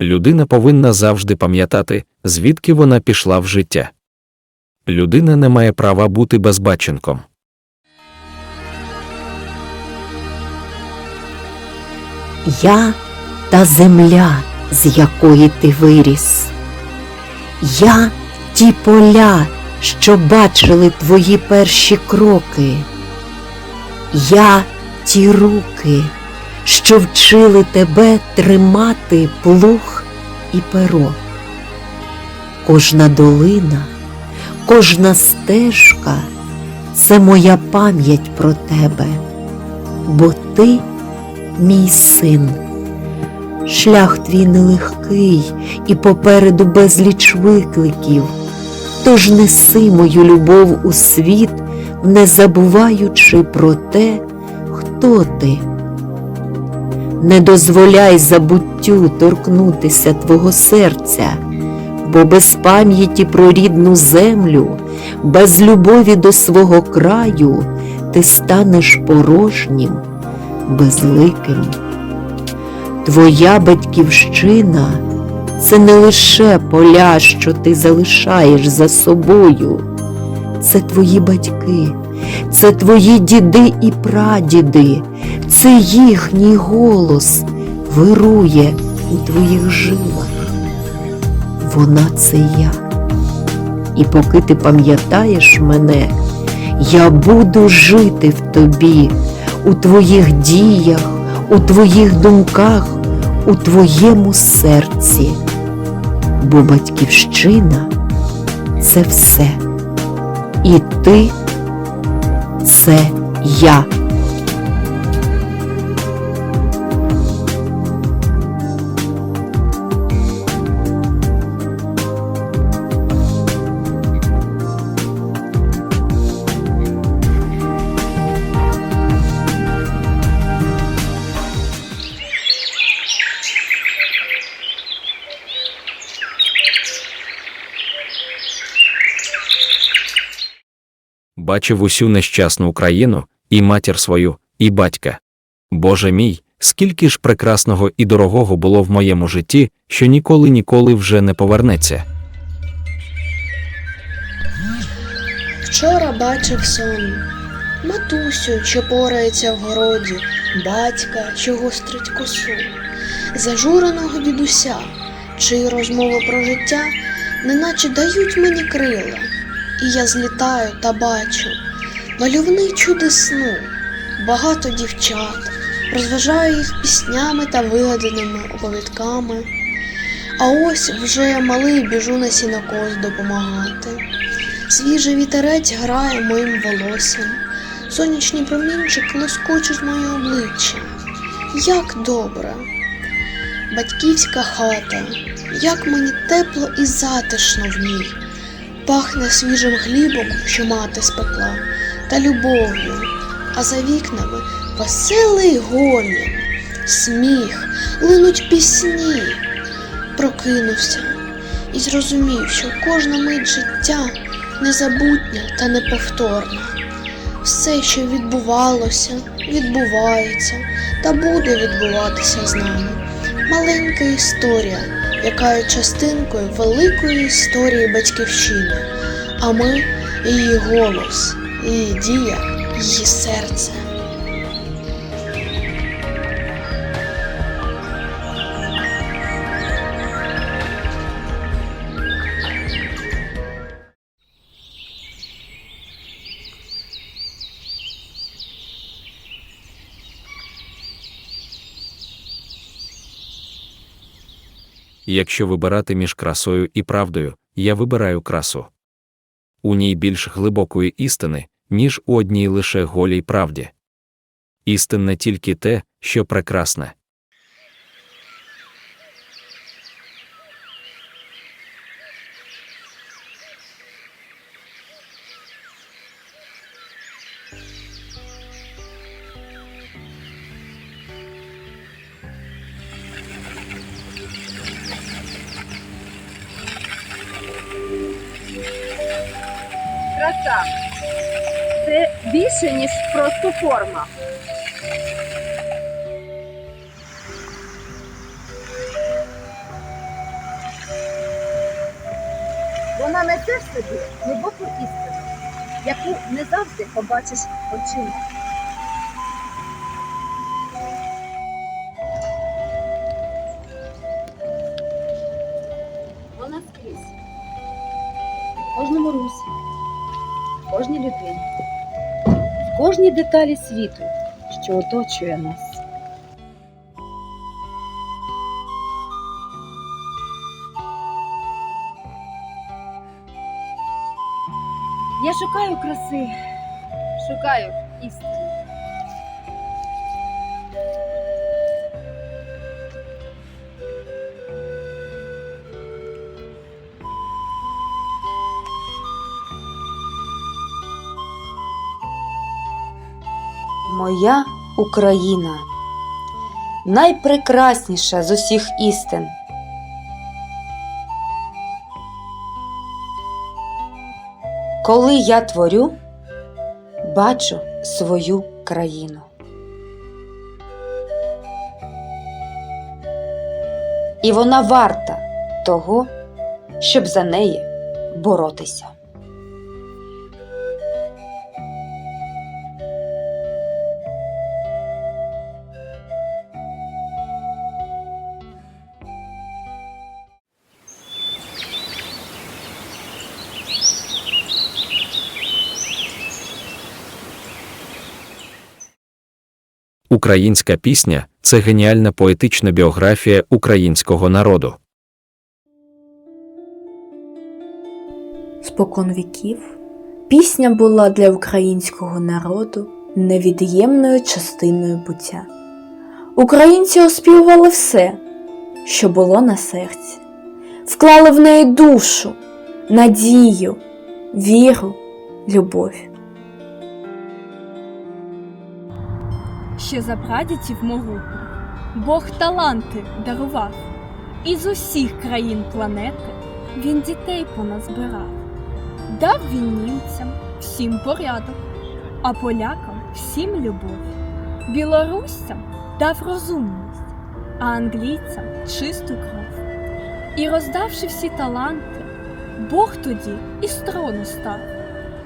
Людина повинна завжди пам'ятати, звідки вона пішла в життя. Людина не має права бути безбаченком. Я та земля, з якої ти виріс. Я ті поля, що бачили твої перші кроки. Я ті руки, що вчили тебе тримати плуг і перо. Кожна долина, кожна стежка це моя пам'ять про тебе, бо ти мій син. Шлях твій нелегкий і попереду безліч викликів. Тож неси мою любов у світ, не забуваючи про те, хто ти. Не дозволяй забуттю торкнутися твого серця, бо без пам'яті про рідну землю, без любові до свого краю ти станеш порожнім безликим. Твоя батьківщина це не лише поля, що ти залишаєш за собою, це твої батьки, це твої діди і прадіди, це їхній голос вирує у твоїх жилах. Вона це я. І поки ти пам'ятаєш мене, я буду жити в тобі, у твоїх діях, у твоїх думках, у твоєму серці. Бо батьківщина це все. І ти це я. Бачив усю нещасну Україну, і матір свою, і батька. Боже мій, скільки ж прекрасного і дорогого було в моєму житті, що ніколи ніколи вже не повернеться. Вчора бачив сон. Матусю, що порається в городі, батька, що гострить косу, зажуреного дідуся, чиї розмови про життя, неначе дають мені крила, і я злітаю та бачу мальовничу сну, багато дівчат, розважаю їх піснями та вигаданими оповідками. А ось вже я малий біжу на сінокос допомагати. Свіжий вітерець грає моїм волоссям, сонячні промінчик лоскочуть моє обличчя. Як добре! Батьківська хата, як мені тепло і затишно в ній, пахне свіжим хлібом, що мати спекла, та любов'ю, а за вікнами веселий гомін, сміх, линуть пісні. Прокинувся і зрозумів, що кожна мить життя незабутня та неповторна. Все, що відбувалося, відбувається та буде відбуватися з нами. Маленька історія, яка є частинкою великої історії батьківщини, а ми її голос, її дія, її серце. Якщо вибирати між красою і правдою, я вибираю красу. У ній більш глибокої істини, ніж у одній лише голій правді. Істинне тільки те, що прекрасне. життя. Це більше, ніж просто форма. Вона не в собі глибоку істину, яку не завжди побачиш очима. Вона скрізь. В кожному русі кожній людині, в кожній деталі світу, що оточує нас. Я шукаю краси, шукаю Моя Україна найпрекрасніша з усіх істин. Коли я творю, бачу свою країну. І вона варта того, щоб за неї боротися. Українська пісня це геніальна поетична біографія українського народу. Спокон віків пісня була для українського народу невід'ємною частиною буття. Українці оспівували все, що було на серці, вклали в неї душу, надію, віру, любов. Ще за прадідів могутніх Бог таланти дарував, і з усіх країн планети він дітей поназбирав. Дав він німцям всім порядок, а полякам всім любов. Білорусцям дав розумність, а англійцям чисту кров. І роздавши всі таланти, Бог тоді і з трону став,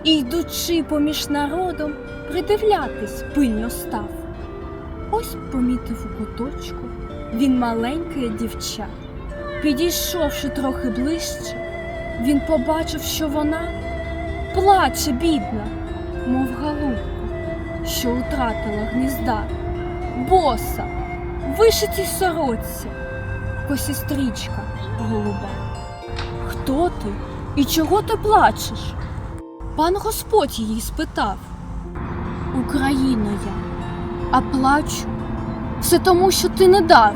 і йдучи поміж народом, придивлятись пильно став. Ось помітив у куточку він маленьке дівча. Підійшовши трохи ближче, він побачив, що вона плаче, бідна, мов голубка, що утратила гнізда, боса, вишитій сороці, в косі стрічка голуба. Хто ти і чого ти плачеш? Пан Господь її спитав. Україна я а плачу все тому, що ти не дав.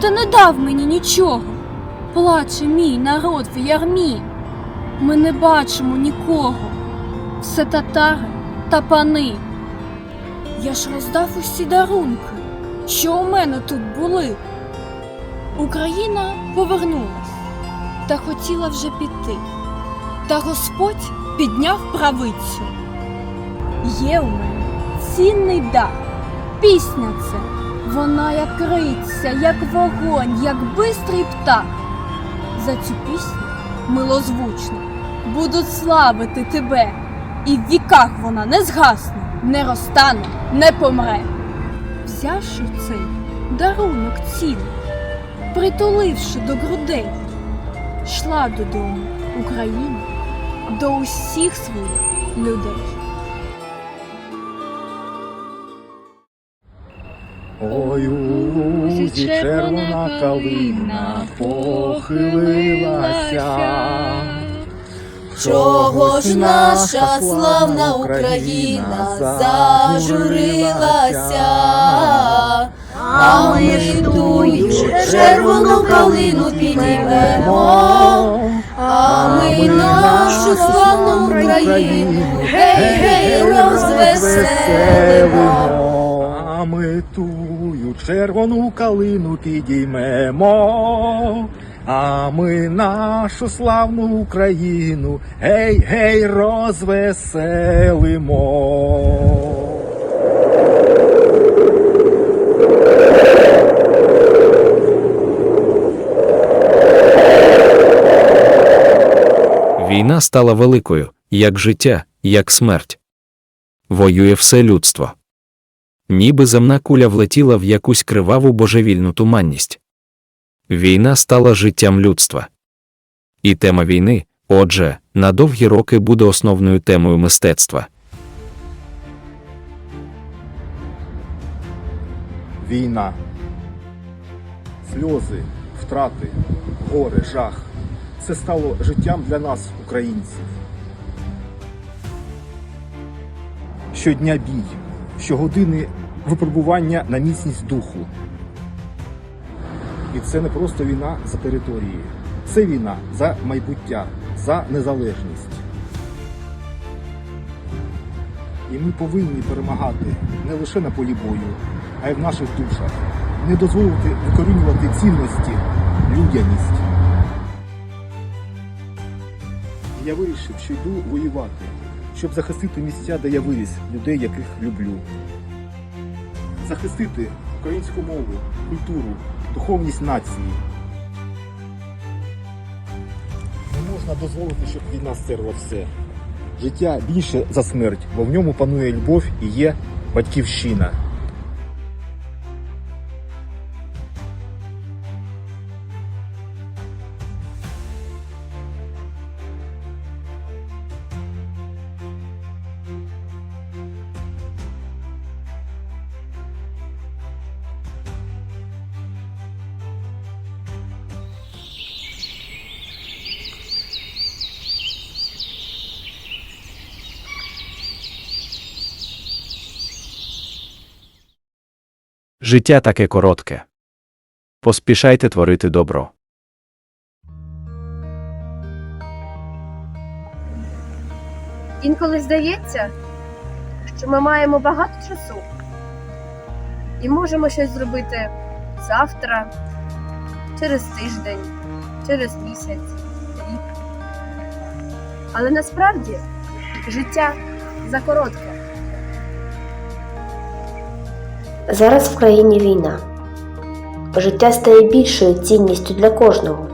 Ти не дав мені нічого. Плаче мій народ в ярмі. Ми не бачимо нікого. Все татари та пани. Я ж роздав усі дарунки, що у мене тут були. Україна повернулась та хотіла вже піти. Та Господь підняв правицю. Є у мене цінний дар. Пісня це, вона як криця, як вогонь, як бистрий птах. За цю пісню милозвучно будуть славити тебе, і в віках вона не згасне, не розтане, не помре. Взявши цей дарунок цілий, притуливши до грудей, йшла додому Україна до усіх своїх людей. Ой, у лузі червона калина похилилася. Чого ж наша славна Україна зажурилася, а ми тую червону калину підіймемо, а ми нашу славну Україну гей, гей, розвеселимо. Ми тую червону калину підіймемо, а ми нашу славну Україну гей, гей, розвеселимо. Війна стала великою, як життя, як смерть. Воює все людство. Ніби земна куля влетіла в якусь криваву божевільну туманність. Війна стала життям людства. І тема війни, отже, на довгі роки буде основною темою мистецтва. Війна. Сльози, втрати, горе, жах. Це стало життям для нас, українців. Щодня бій, щогодини випробування на міцність духу. І це не просто війна за території, це війна за майбуття, за незалежність. І ми повинні перемагати не лише на полі бою, а й в наших душах. Не дозволити викорінювати цінності, людяність. Я вирішив, що йду воювати, щоб захистити місця, де я виріс, людей, яких люблю. Захистити українську мову, культуру, духовність нації. Не можна дозволити, щоб війна стерла все. Життя більше за смерть, бо в ньому панує любов і є батьківщина. Життя таке коротке. Поспішайте творити добро. Інколи здається, що ми маємо багато часу і можемо щось зробити завтра, через тиждень, через місяць, рік. Але насправді життя закоротке. Зараз в країні війна. Життя стає більшою цінністю для кожного.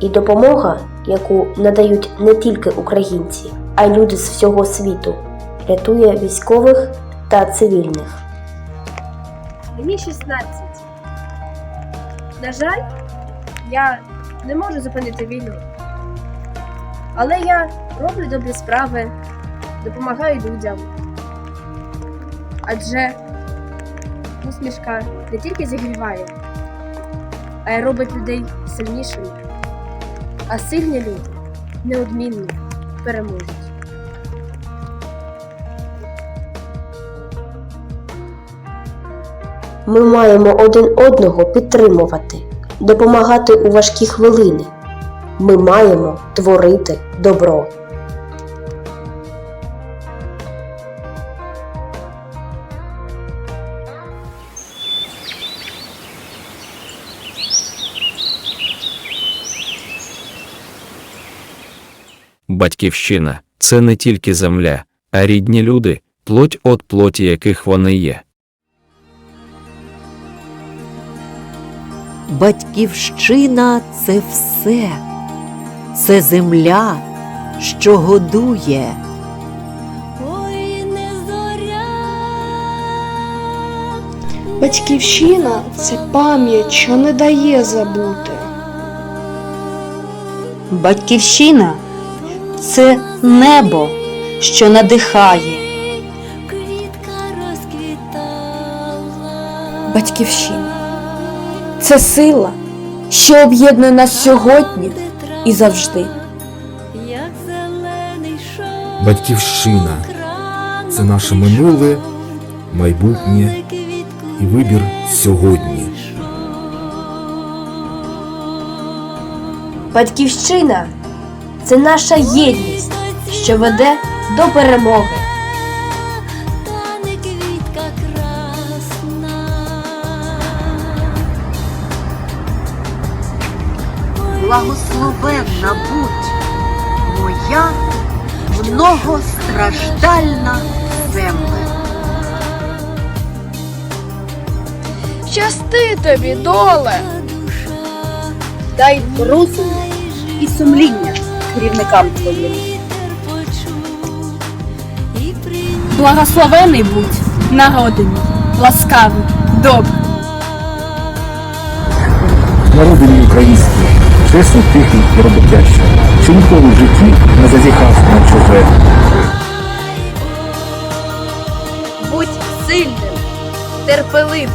І допомога, яку надають не тільки українці, а й люди з всього світу, рятує військових та цивільних. Мені 16. На жаль, я не можу зупинити війну. Але я роблю добрі справи, допомагаю людям. Адже усмішка не тільки зігріває, а й робить людей сильнішими. А сильні люди неодмінно переможуть. Ми маємо один одного підтримувати, допомагати у важкі хвилини. Ми маємо творити добро. Батьківщина це не тільки земля, а рідні люди, плоть от плоті яких вони є. Батьківщина це все, це земля, що годує. Батьківщина це пам'ять, що не дає забути. Батьківщина це небо, що надихає. Батьківщина це сила, що об'єднує нас сьогодні і завжди. Батьківщина це наше минуле, майбутнє і вибір сьогодні. Батьківщина це наша єдність, що веде до перемоги. Та не квітка красна. Благословенна будь моя многостраждальна земля. Щасти тобі, доле! Дай розум і сумління керівникам твоїм. Благословений будь, народи мій, ласкавий, добрий. Народи мій український, чесно, тихий і роботящий, що ніколи в житті не зазіхав на чуже. Будь сильним, терпеливим,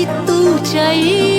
तू चाहिए।